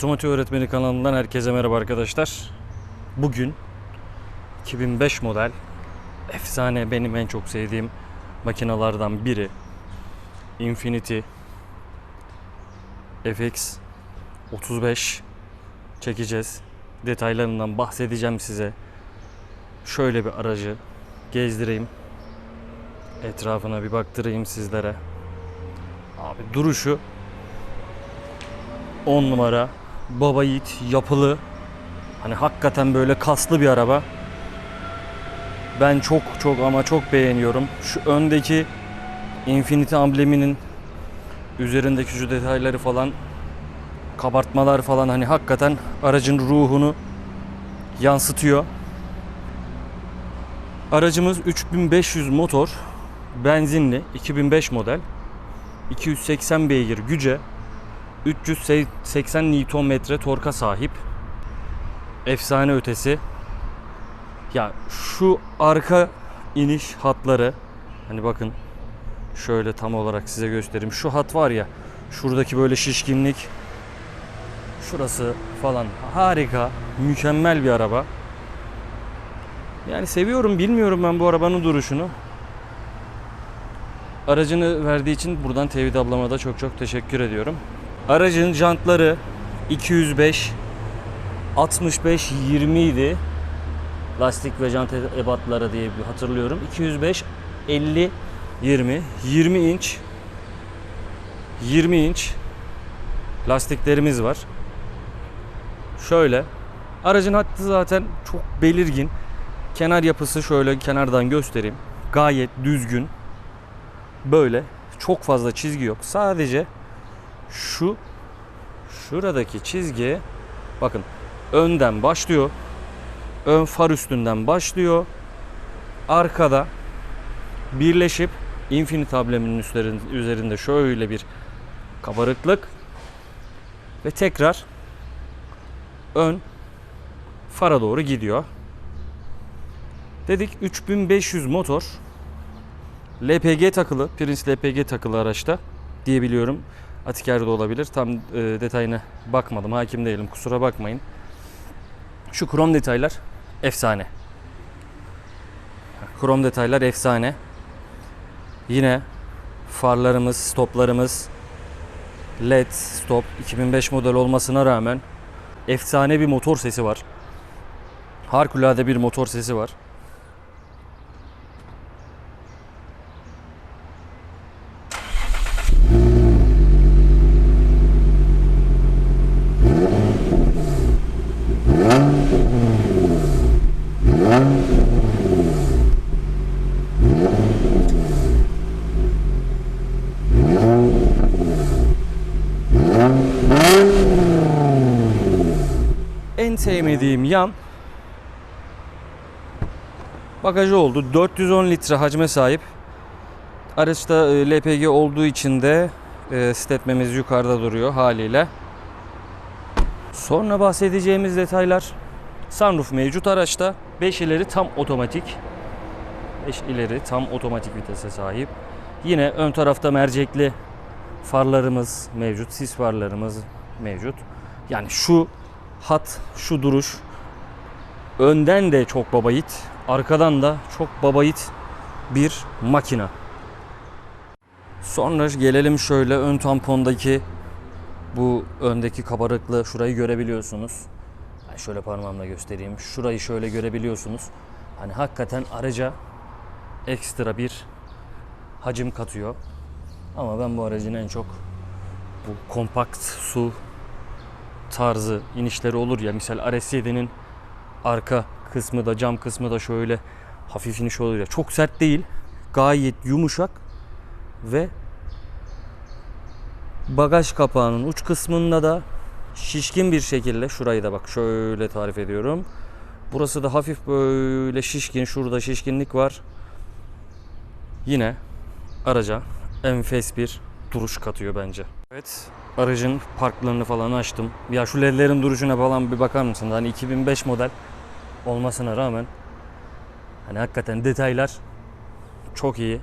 Otomotiv Öğretmeni kanalından herkese merhaba arkadaşlar. Bugün 2005 model efsane benim en çok sevdiğim makinalardan biri Infinity FX 35 çekeceğiz. Detaylarından bahsedeceğim size. Şöyle bir aracı gezdireyim. Etrafına bir baktırayım sizlere. Abi duruşu 10 numara baba yiğit yapılı. Hani hakikaten böyle kaslı bir araba. Ben çok çok ama çok beğeniyorum. Şu öndeki Infinity ambleminin üzerindeki şu detayları falan kabartmalar falan hani hakikaten aracın ruhunu yansıtıyor. Aracımız 3500 motor benzinli 2005 model 280 beygir güce 380 Nm torka sahip. Efsane ötesi. Ya şu arka iniş hatları hani bakın şöyle tam olarak size göstereyim. Şu hat var ya şuradaki böyle şişkinlik şurası falan harika, mükemmel bir araba. Yani seviyorum, bilmiyorum ben bu arabanın duruşunu. Aracını verdiği için buradan Tevhid ablama da çok çok teşekkür ediyorum. Aracın jantları 205 65 20 idi. Lastik ve jant ebatları diye bir hatırlıyorum. 205 50 20 20 inç 20 inç lastiklerimiz var. Şöyle aracın hattı zaten çok belirgin. Kenar yapısı şöyle kenardan göstereyim. Gayet düzgün. Böyle çok fazla çizgi yok. Sadece şu şuradaki çizgi bakın önden başlıyor. Ön far üstünden başlıyor. Arkada birleşip Infinite ambleminin üzerinde şöyle bir kabarıklık ve tekrar ön fara doğru gidiyor. Dedik 3500 motor LPG takılı, Prince LPG takılı araçta diyebiliyorum. Atiker'de olabilir. Tam e, detayına bakmadım. Hakim değilim. Kusura bakmayın. Şu krom detaylar efsane. Krom detaylar efsane. Yine farlarımız, stoplarımız LED stop 2005 model olmasına rağmen efsane bir motor sesi var. Harikulade bir motor sesi var. Sevmediğim yan bagajı oldu. 410 litre hacme sahip. Araçta e, LPG olduğu için de e, stetmemiz yukarıda duruyor haliyle. Sonra bahsedeceğimiz detaylar sunroof mevcut araçta. 5 ileri tam otomatik. 5 ileri tam otomatik vitese sahip. Yine ön tarafta mercekli farlarımız mevcut. Sis farlarımız mevcut. Yani şu hat, şu duruş önden de çok baba yiğit, arkadan da çok baba yiğit bir makina. Sonra gelelim şöyle ön tampondaki bu öndeki kabarıklı şurayı görebiliyorsunuz. Şöyle parmağımla göstereyim. Şurayı şöyle görebiliyorsunuz. Hani hakikaten araca ekstra bir hacim katıyor. Ama ben bu aracın en çok bu kompakt su tarzı inişleri olur ya. Misal RS7'nin arka kısmı da cam kısmı da şöyle hafif iniş olur ya. Çok sert değil. Gayet yumuşak ve bagaj kapağının uç kısmında da şişkin bir şekilde şurayı da bak şöyle tarif ediyorum. Burası da hafif böyle şişkin. Şurada şişkinlik var. Yine araca enfes bir duruş katıyor bence. Evet aracın parklarını falan açtım. Ya şu ledlerin duruşuna falan bir bakar mısın? Hani 2005 model olmasına rağmen hani hakikaten detaylar çok iyi.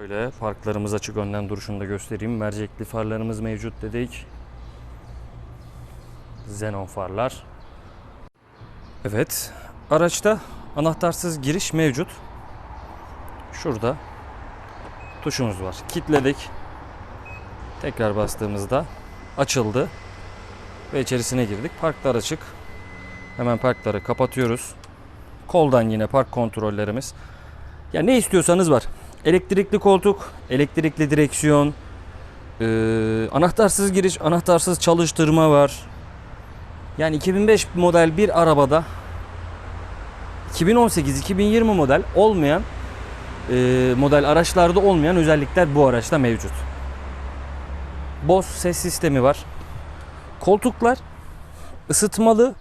Öyle farklarımız açık önden duruşunu da göstereyim. Mercekli farlarımız mevcut dedik. Xenon farlar. Evet. Araçta anahtarsız giriş mevcut. Şurada tuşumuz var. Kilitledik. Tekrar bastığımızda açıldı ve içerisine girdik. Parklar açık. Hemen parkları kapatıyoruz. Koldan yine park kontrollerimiz. Ya ne istiyorsanız var. Elektrikli koltuk, elektrikli direksiyon, ee, anahtarsız giriş, anahtarsız çalıştırma var. Yani 2005 model bir arabada 2018-2020 model olmayan e, model araçlarda olmayan özellikler bu araçta mevcut. Bose ses sistemi var. Koltuklar ısıtmalı.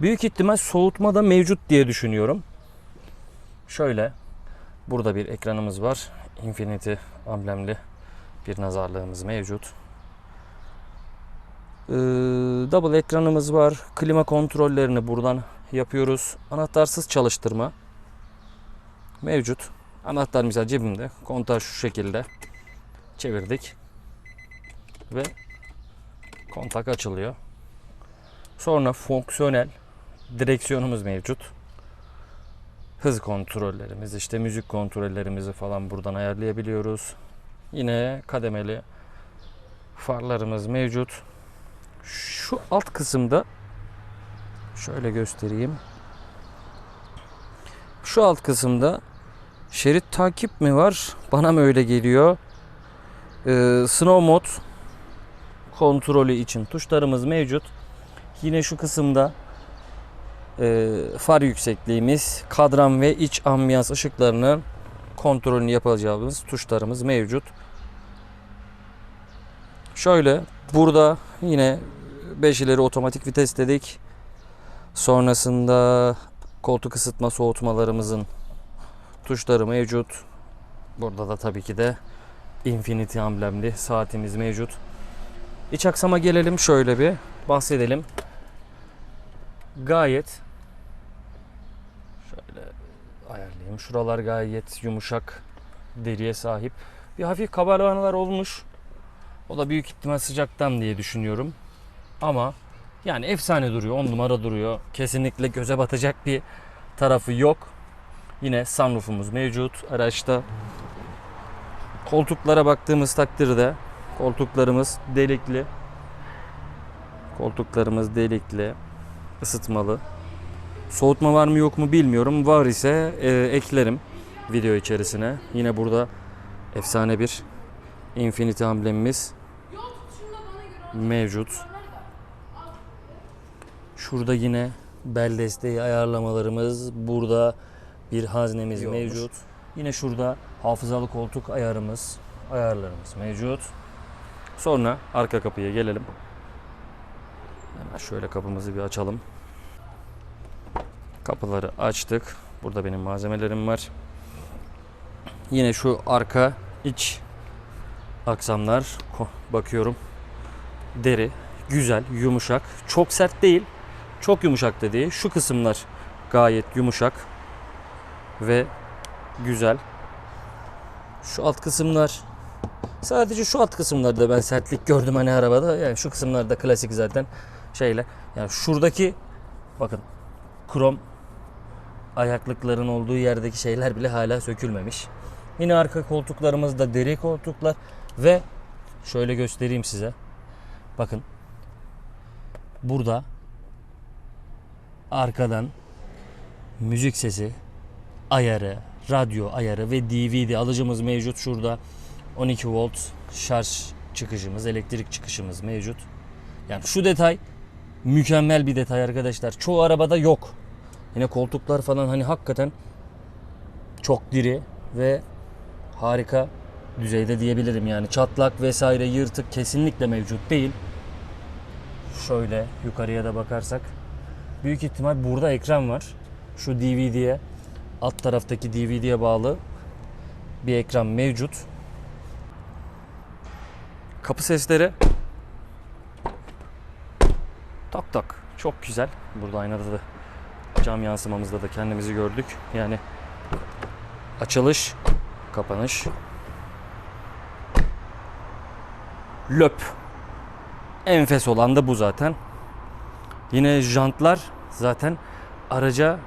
Büyük ihtimal soğutma da mevcut diye düşünüyorum. Şöyle burada bir ekranımız var. Infinity amblemli bir nazarlığımız mevcut. Ee, double ekranımız var. Klima kontrollerini buradan yapıyoruz. Anahtarsız çalıştırma mevcut. Anahtar mesela cebimde. Kontağı şu şekilde çevirdik. Ve kontak açılıyor. Sonra fonksiyonel direksiyonumuz mevcut. Hız kontrollerimiz, işte müzik kontrollerimizi falan buradan ayarlayabiliyoruz. Yine kademeli farlarımız mevcut. Şu alt kısımda şöyle göstereyim. Şu alt kısımda şerit takip mi var? Bana mı öyle geliyor? Ee, snow mod kontrolü için tuşlarımız mevcut. Yine şu kısımda e, far yüksekliğimiz, kadran ve iç ambiyans ışıklarının kontrolünü yapacağımız tuşlarımız mevcut. Şöyle burada yine 5 ileri otomatik vites dedik. Sonrasında koltuk ısıtma soğutmalarımızın tuşları mevcut. Burada da tabii ki de Infinity amblemli saatimiz mevcut. İç aksama gelelim şöyle bir bahsedelim. Gayet şöyle ayarlayayım. Şuralar gayet yumuşak deriye sahip. Bir hafif kabarmalar olmuş. O da büyük ihtimal sıcaktan diye düşünüyorum. Ama yani efsane duruyor. 10 numara duruyor. Kesinlikle göze batacak bir tarafı yok. Yine sunroofumuz mevcut araçta. Koltuklara baktığımız takdirde koltuklarımız delikli. Koltuklarımız delikli, ısıtmalı. Soğutma var mı yok mu bilmiyorum. Var ise e, eklerim video içerisine. Yine burada efsane bir Infinity amblemimiz mevcut. Şurada yine bel desteği ayarlamalarımız. Burada bir haznemiz İyi olmuş. mevcut. Yine şurada hafızalı koltuk ayarımız, ayarlarımız mevcut. Sonra arka kapıya gelelim. Hemen şöyle kapımızı bir açalım. Kapıları açtık. Burada benim malzemelerim var. Yine şu arka iç aksamlar bakıyorum. Deri güzel, yumuşak. Çok sert değil. Çok yumuşak da değil. Şu kısımlar gayet yumuşak ve güzel. Şu alt kısımlar sadece şu alt kısımlarda ben sertlik gördüm hani arabada. Yani şu kısımlarda klasik zaten şeyle. Yani şuradaki bakın krom ayaklıkların olduğu yerdeki şeyler bile hala sökülmemiş. Yine arka koltuklarımız da deri koltuklar ve şöyle göstereyim size. Bakın burada arkadan müzik sesi ayarı, radyo ayarı ve DVD alıcımız mevcut şurada. 12 volt şarj çıkışımız, elektrik çıkışımız mevcut. Yani şu detay mükemmel bir detay arkadaşlar. Çoğu arabada yok. Yine koltuklar falan hani hakikaten çok diri ve harika düzeyde diyebilirim yani. Çatlak vesaire yırtık kesinlikle mevcut değil. Şöyle yukarıya da bakarsak büyük ihtimal burada ekran var. Şu DVD'ye alt taraftaki DVD'ye bağlı bir ekran mevcut. Kapı sesleri tak tak çok güzel. Burada aynada da cam yansımamızda da kendimizi gördük. Yani açılış, kapanış. Löp. Enfes olan da bu zaten. Yine jantlar zaten araca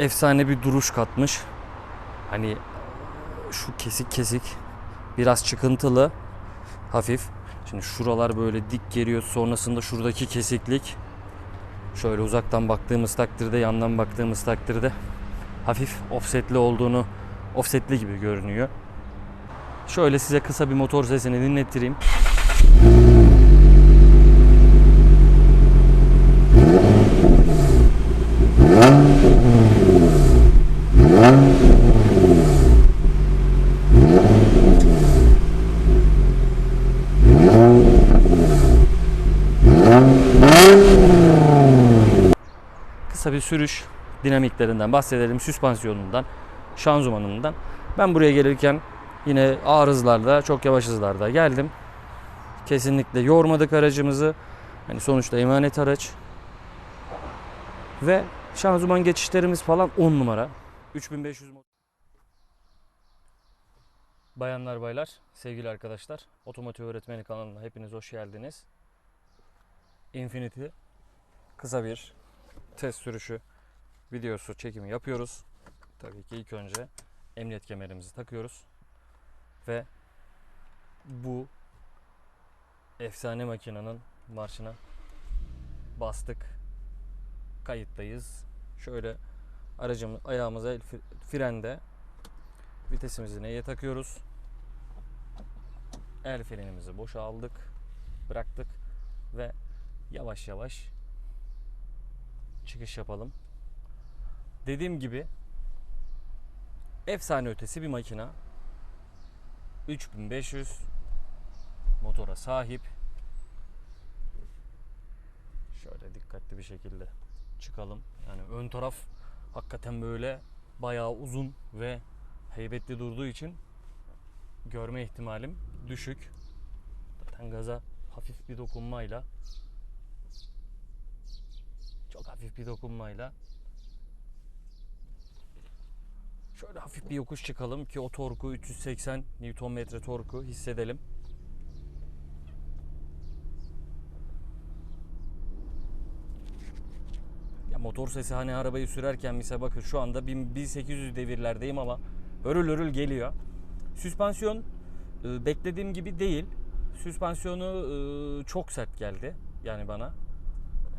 efsane bir duruş katmış. Hani şu kesik kesik biraz çıkıntılı hafif. Şimdi şuralar böyle dik geliyor. Sonrasında şuradaki kesiklik şöyle uzaktan baktığımız takdirde, yandan baktığımız takdirde hafif offsetli olduğunu, offsetli gibi görünüyor. Şöyle size kısa bir motor sesini dinlettireyim. Bir sürüş dinamiklerinden bahsedelim, süspansiyonundan, şanzımanından. Ben buraya gelirken yine ağır hızlarda, çok yavaş hızlarda geldim. Kesinlikle yormadık aracımızı. Hani sonuçta emanet araç. Ve şanzıman geçişlerimiz falan 10 numara. 3500 mo- Bayanlar baylar, sevgili arkadaşlar. Otomotiv öğretmeni kanalına hepiniz hoş geldiniz. Infinity kısa bir test sürüşü videosu çekimi yapıyoruz. Tabii ki ilk önce emniyet kemerimizi takıyoruz. Ve bu efsane makinenin marşına bastık. Kayıttayız. Şöyle aracımız ayağımıza frende vitesimizi neye takıyoruz? El frenimizi boşa aldık. Bıraktık ve yavaş yavaş çıkış yapalım. Dediğim gibi efsane ötesi bir makina. 3500 motora sahip. Şöyle dikkatli bir şekilde çıkalım. Yani ön taraf hakikaten böyle bayağı uzun ve heybetli durduğu için görme ihtimalim düşük. Zaten gaza hafif bir dokunmayla çok hafif bir dokunmayla şöyle hafif bir yokuş çıkalım ki o torku 380 Nm torku hissedelim. Ya motor sesi hani arabayı sürerken mesela bakın şu anda 1000 1800 devirlerdeyim ama örül örül geliyor. Süspansiyon e, beklediğim gibi değil. Süspansiyonu e, çok sert geldi yani bana.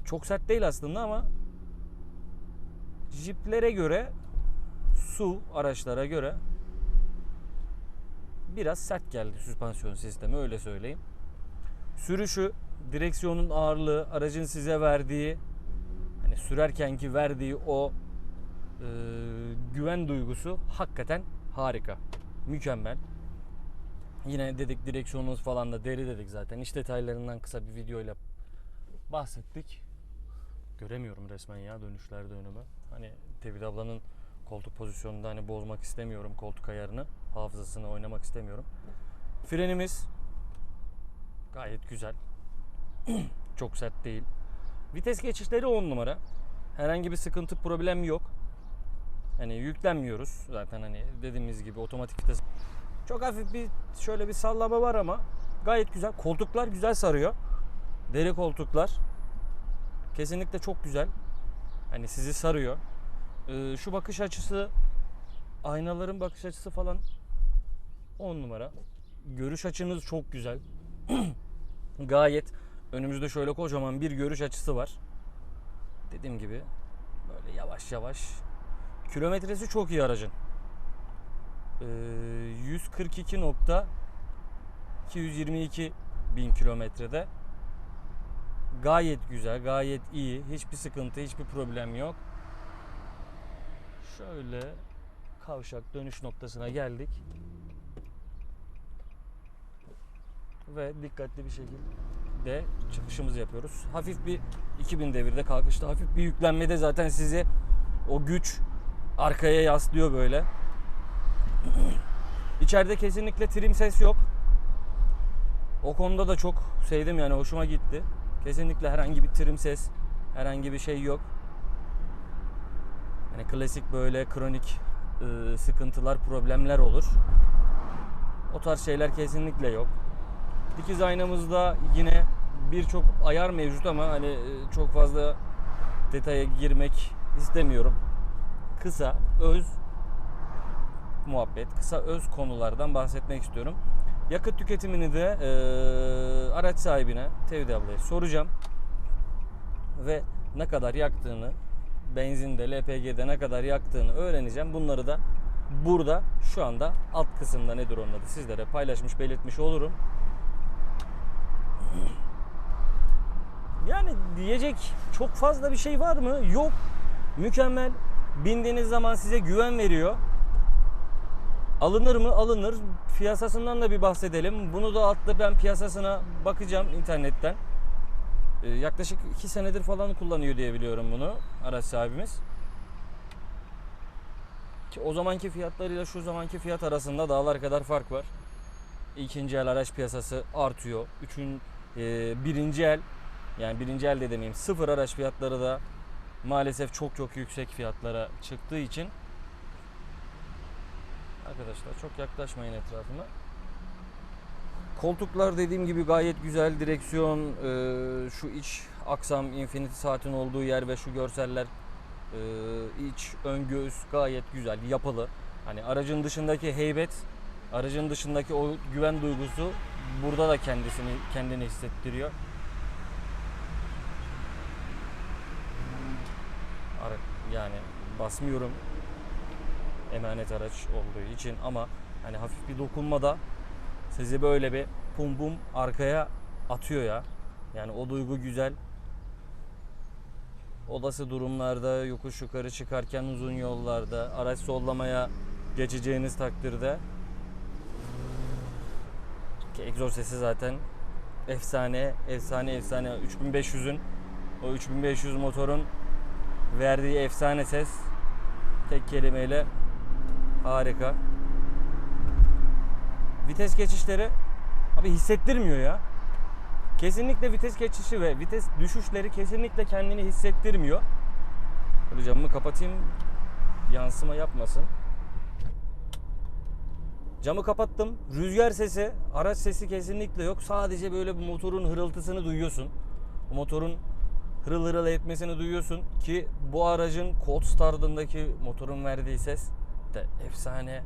Çok sert değil aslında ama jiplere göre su araçlara göre biraz sert geldi süspansiyon sistemi öyle söyleyeyim. Sürüşü, direksiyonun ağırlığı, aracın size verdiği hani sürerkenki verdiği o e, güven duygusu hakikaten harika. Mükemmel. Yine dedik direksiyonumuz falan da deri dedik zaten. İç detaylarından kısa bir videoyla bahsettik. Göremiyorum resmen ya dönüşlerde önümü. Hani Tevhid ablanın koltuk pozisyonunda hani bozmak istemiyorum koltuk ayarını. Hafızasını oynamak istemiyorum. Frenimiz gayet güzel. Çok sert değil. Vites geçişleri 10 numara. Herhangi bir sıkıntı problem yok. Hani yüklenmiyoruz zaten hani dediğimiz gibi otomatik vites. Çok hafif bir şöyle bir sallama var ama gayet güzel. Koltuklar güzel sarıyor. Deri koltuklar. Kesinlikle çok güzel. Hani sizi sarıyor. Ee, şu bakış açısı aynaların bakış açısı falan 10 numara. Görüş açınız çok güzel. Gayet önümüzde şöyle kocaman bir görüş açısı var. Dediğim gibi böyle yavaş yavaş kilometresi çok iyi aracın. Ee, 142.222 bin kilometrede gayet güzel, gayet iyi. Hiçbir sıkıntı, hiçbir problem yok. Şöyle kavşak dönüş noktasına geldik. Ve dikkatli bir şekilde çıkışımızı yapıyoruz. Hafif bir 2000 devirde kalkışta, hafif bir yüklenmede zaten sizi o güç arkaya yaslıyor böyle. İçeride kesinlikle trim ses yok. O konuda da çok sevdim yani hoşuma gitti. Kesinlikle herhangi bir trim ses, herhangi bir şey yok. Hani klasik böyle kronik e, sıkıntılar, problemler olur. O tarz şeyler kesinlikle yok. Dikiz aynamızda yine birçok ayar mevcut ama hani e, çok fazla detaya girmek istemiyorum. Kısa, öz muhabbet, kısa öz konulardan bahsetmek istiyorum. Yakıt tüketimini de eee, araç sahibine, Tevdi ablaya soracağım. Ve ne kadar yaktığını, benzinde, LPG'de ne kadar yaktığını öğreneceğim. Bunları da burada şu anda alt kısımda nedir onun adı sizlere paylaşmış, belirtmiş olurum. Yani diyecek çok fazla bir şey var mı? Yok. Mükemmel. Bindiğiniz zaman size güven veriyor. Alınır mı? Alınır. Piyasasından da bir bahsedelim. Bunu da altta ben piyasasına bakacağım internetten. Ee, yaklaşık 2 senedir falan kullanıyor diye biliyorum bunu araç sahibimiz. Ki o zamanki fiyatlarıyla şu zamanki fiyat arasında dağlar kadar fark var. İkinci el araç piyasası artıyor. Üçün, e, birinci el yani birinci el de demeyeyim sıfır araç fiyatları da maalesef çok çok yüksek fiyatlara çıktığı için Arkadaşlar çok yaklaşmayın etrafıma. Koltuklar dediğim gibi gayet güzel. Direksiyon, e, şu iç aksam, Infinity saatin olduğu yer ve şu görseller, e, iç ön göğüs gayet güzel, yapılı. Hani aracın dışındaki heybet, aracın dışındaki o güven duygusu burada da kendisini kendini hissettiriyor. Yani basmıyorum emanet araç olduğu için ama hani hafif bir dokunmada sizi böyle bir pum pum arkaya atıyor ya. Yani o duygu güzel. Olası durumlarda yokuş yukarı çıkarken uzun yollarda araç sollamaya geçeceğiniz takdirde ki egzoz sesi zaten efsane, efsane, efsane. 3500'ün o 3500 motorun verdiği efsane ses tek kelimeyle harika. Vites geçişleri abi hissettirmiyor ya. Kesinlikle vites geçişi ve vites düşüşleri kesinlikle kendini hissettirmiyor. Böyle camımı kapatayım yansıma yapmasın. Camı kapattım. Rüzgar sesi, araç sesi kesinlikle yok. Sadece böyle bir motorun hırıltısını duyuyorsun. O motorun hırıl hırıl etmesini duyuyorsun ki bu aracın Cold Start'ındaki motorun verdiği ses de efsane.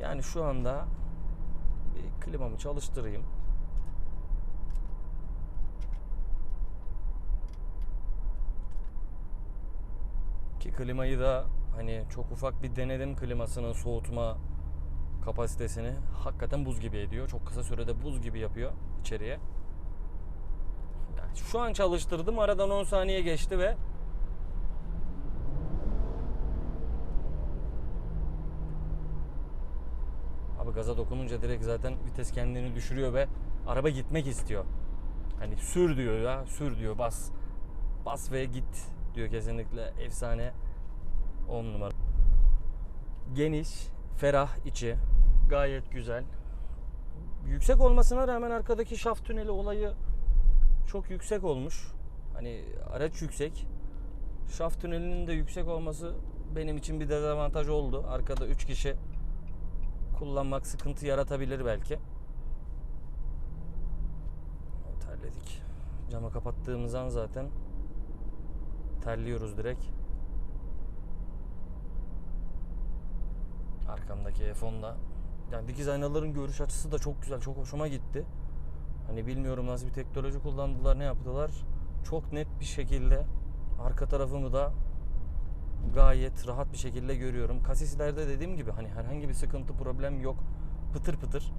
Yani şu anda bir klimamı çalıştırayım. Ki klimayı da hani çok ufak bir denedim klimasının soğutma kapasitesini. Hakikaten buz gibi ediyor. Çok kısa sürede buz gibi yapıyor içeriye. Yani şu an çalıştırdım. Aradan 10 saniye geçti ve gaza dokununca direkt zaten vites kendini düşürüyor ve araba gitmek istiyor. Hani sür diyor ya, sür diyor, bas. Bas ve git diyor kesinlikle. Efsane 10 numara. Geniş, ferah içi. Gayet güzel. Yüksek olmasına rağmen arkadaki şaft tüneli olayı çok yüksek olmuş. Hani araç yüksek. Şaft tünelinin de yüksek olması benim için bir dezavantaj oldu. Arkada 3 kişi kullanmak sıkıntı yaratabilir belki. Terledik. Camı kapattığımız an zaten terliyoruz direkt. Arkamdaki F10'da. Yani dikiz aynaların görüş açısı da çok güzel. Çok hoşuma gitti. Hani bilmiyorum nasıl bir teknoloji kullandılar, ne yaptılar. Çok net bir şekilde arka tarafımı da gayet rahat bir şekilde görüyorum. Kasislerde dediğim gibi hani herhangi bir sıkıntı problem yok. Pıtır pıtır.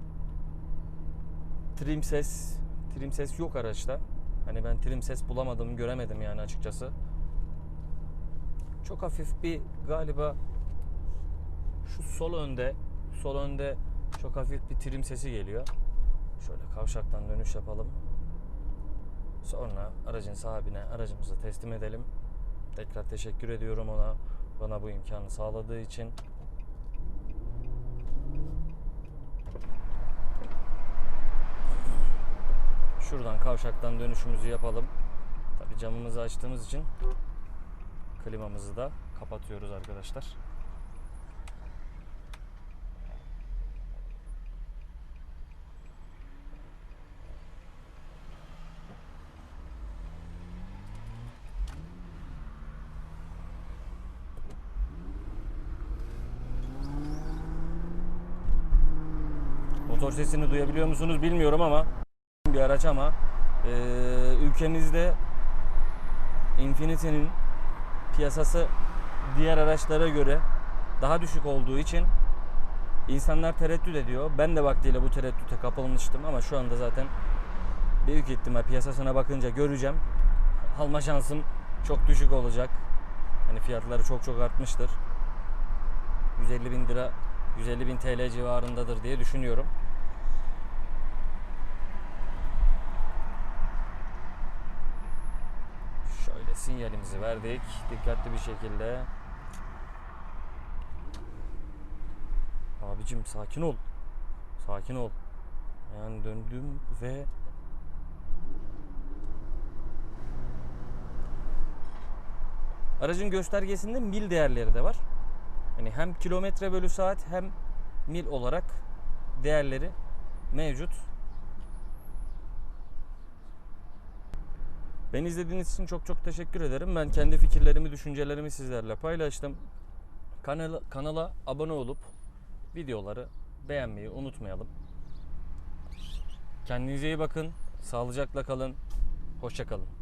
Trim ses, trim ses yok araçta. Hani ben trim ses bulamadım, göremedim yani açıkçası. Çok hafif bir galiba şu sol önde, sol önde çok hafif bir trim sesi geliyor. Şöyle kavşaktan dönüş yapalım. Sonra aracın sahibine aracımızı teslim edelim. Tekrar teşekkür ediyorum ona bana bu imkanı sağladığı için. Şuradan kavşaktan dönüşümüzü yapalım. Tabi camımızı açtığımız için klimamızı da kapatıyoruz arkadaşlar. Motor sesini duyabiliyor musunuz bilmiyorum ama bir araç ama e, ülkemizde Infinity'nin piyasası diğer araçlara göre daha düşük olduğu için insanlar tereddüt ediyor. Ben de vaktiyle bu tereddüte kapılmıştım ama şu anda zaten büyük ihtimal piyasasına bakınca göreceğim. Alma şansım çok düşük olacak. Hani fiyatları çok çok artmıştır. 150 bin lira, 150 bin TL civarındadır diye düşünüyorum. Şöyle sinyalimizi verdik. Dikkatli bir şekilde. Abicim sakin ol. Sakin ol. Yani döndüm ve Aracın göstergesinde mil değerleri de var. Hani hem kilometre bölü saat hem mil olarak değerleri mevcut. Beni izlediğiniz için çok çok teşekkür ederim. Ben kendi fikirlerimi, düşüncelerimi sizlerle paylaştım. Kanala, kanala abone olup videoları beğenmeyi unutmayalım. Kendinize iyi bakın. Sağlıcakla kalın. Hoşça kalın.